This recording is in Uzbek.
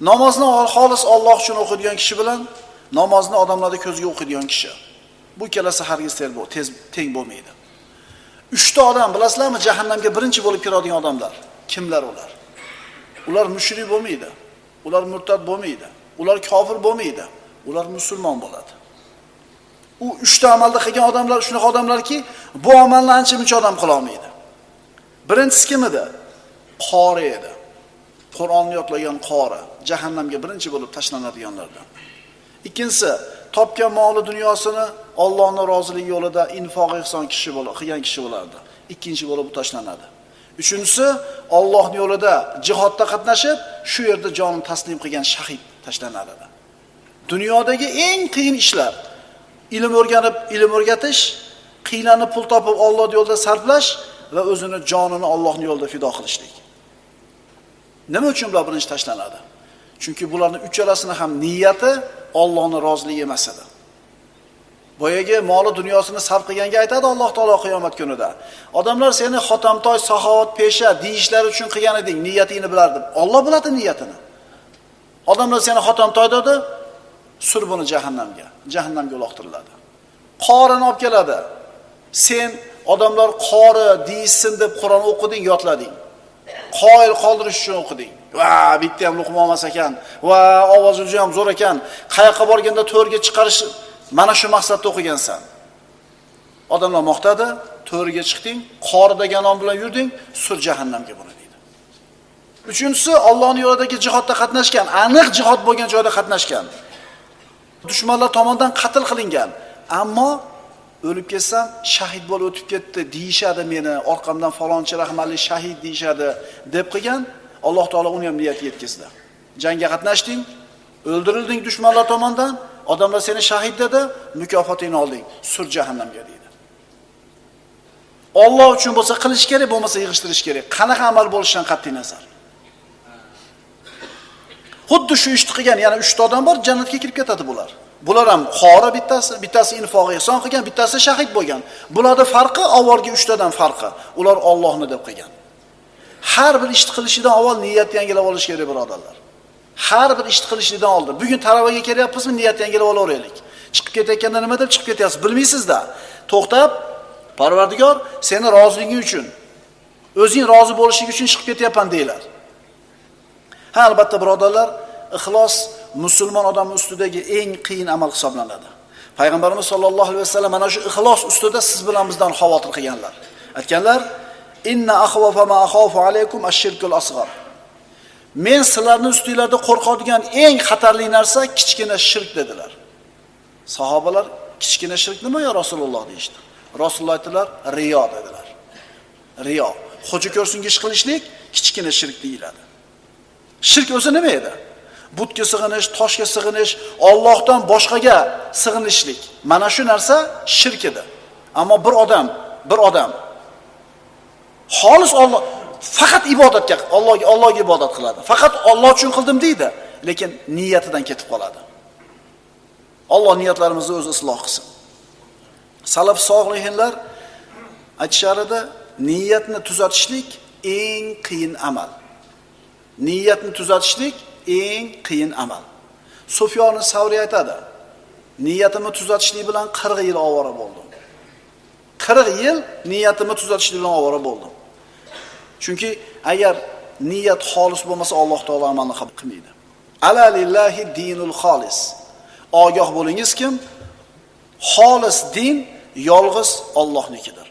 Namozni xolis Alloh uchun o'qiydigan kishi bilan namozni odamlarni ko'ziga o'qiydigan kishi. Bu ikkalasi hargiz tez teng bo'lmaydi. Uchta odam bilasizlarmi, jahannamga birinchi bo'lib kiradigan odamlar? Kimlar ular? Ular mushrik bo'lmaydi. Ular murtad bo'lmaydi. Ular kofir bo'lmaydi. Ular musulmon bo'ladi. U uchta amalda qilgan odamlar shunaqa odamlarki, bu amalni ancha muncha odam qila olmaydi. Birinchisi kim edi? Qori edi. Qur'onni yodlagan qori, jahannamga birinchi bo'lib tashlanadiganlardan. Ikkinchisi, topgan moli dunyosini Allohning roziligi yo'lida infoq ihson kishi bo'lib, qilgan kishi bo'lardi. Ikkinchi bo'lib u tashlanadi. Uchinchisi, Allohning yo'lida jihodda qatnashib, shu yerda jonini taslim qilgan shahid tashlanadi. Dunyodagi eng qiyin ishlar ilm o'rganib, ilm o'rgatish, qiylanib pul topib Alloh yo'lida sarflash va o'zini jonini Allohning yo'lida fido qilishlik. Nima uchun bular birinchi tashlanadi? Chunki bularning uchalasini ham niyati Allohning roziligi emas edi. Boyagi moli dunyosini sarf qilganga aytadi Alloh taolo qiyomat kunida. Odamlar seni xotamtoy, saxovat, pesha deyishlari uchun qilgan eding, niyatingni bilardim. Alloh biladi niyatini. Odamlar seni xotamtoy dedi, sur buni jahannamga, jahannamga uloqtiriladi. Qorini olib keladi. Sen odamlar qori deysin deb Qur'on o'qiding, yodlading. Qoyil qoldirish uchun o'qiding. Va bitta ham luqma olmas ekan, va ovozi juda ham zo'r ekan. Qayoqqa borganda to'rga chiqarish mana shu maqsadda o'qigansan. Odamlar maqtadi, to'rga chiqding, qorida degan nom bilan yurding, sur jahannamga buni deydi. Uchinchisi Allohning yo'lidagi jihodda qatnashgan, aniq jihod bo'lgan joyda qatnashgan. dushmanlar tomonidan qatl qilingan. Ammo o'lib ketsam, shahid bo'lib o'tib ketdi deyishadi meni, orqamdan falonchi rahmatli shahid deyishadi deb qilgan, Alloh taolo uni ham niyati yetkazdi. Jangga qatnashding, o'ldirilding dushmanlar tomonidan, odamlar seni shahid dedi, mukofotingni olding, sur jahannamga deydi. Alloh uchun bo'lsa qilish kerak, bo'lmasa yig'ishtirish kerak. Qanaqa amal bo'lishidan qat'iy nazar. Xuddi shu ishni qilgan yana 3 ta odam bor, jannatga kirib ketadi bular. Bular ham qori bittasi, bittasi infoq ehson qilgan, bittasi shahid bo'lgan. bularni farqi avvalgi uchtadan farqi. Ular Allohni deb qilgan. Har bir ishni qilishidan avval niyat yangilab olish kerak birodarlar. Har bir ishni qilishidan oldin. Bugun taravaga kelyapmizmi, niyat yangilab olaveraylik. Chiqib ketayotganda nima deb chiqib ketyapsiz, bilmaysiz-da. To'xtab, Parvardigor, seni roziliging uchun, o'zing rozi bo'lishing uchun chiqib ketyapman deylar. Ha, albatta birodarlar, ixlos musulmon odamning ustidagi eng qiyin amal hisoblanadi. Payg'ambarimiz sollallohu alayhi vasallam mana shu ixlos ustida siz bilan bizdan xavotir qilganlar. Aytganlar: "Inna akhwafa ma alaykum ash-shirkul asghar." Men sizlarni ustingizda qo'rqadigan eng xatarli narsa kichkina shirk dedilar. Sahobalar kichkina shirk nima ya Rasululloh deyishdi. Rasululloh aytdilar, riyo dedilar. Riyo. Xo'ja ko'rsinga ish qilishlik kichkina shirk deyiladi. Shirk o'zi nima edi? Butga sig'inish, toshga sig'inish, Allohdan boshqaga sig'inishlik. Mana shu narsa shirk edi. Ammo bir odam, bir odam xolis Alloh faqat ibodatga, Allohga Allohga ibodat qiladi. Faqat Alloh uchun qildim deydi, lekin niyatidan ketib qoladi. Alloh niyatlarimizni o'zi isloh qilsin. Salaf solihinlar aytishar edi, niyatni tuzatishlik eng qiyin amal. Niyatni tuzatishlik eng qiyin amal. sufyoni Savri aytadi: Niyatimni tuzatishlik bilan 40 yil ovora bo'ldim. 40 yil niyatimni tuzatishlik bilan ovora bo'ldim. Chunki agar niyat xolis bo'lmasa Alloh taolo amalni qabul qilmaydi. Ala lillahi dinul xolis. Ogoh bo'lingiz kim? Xolis din yolg'iz Allohnikidir.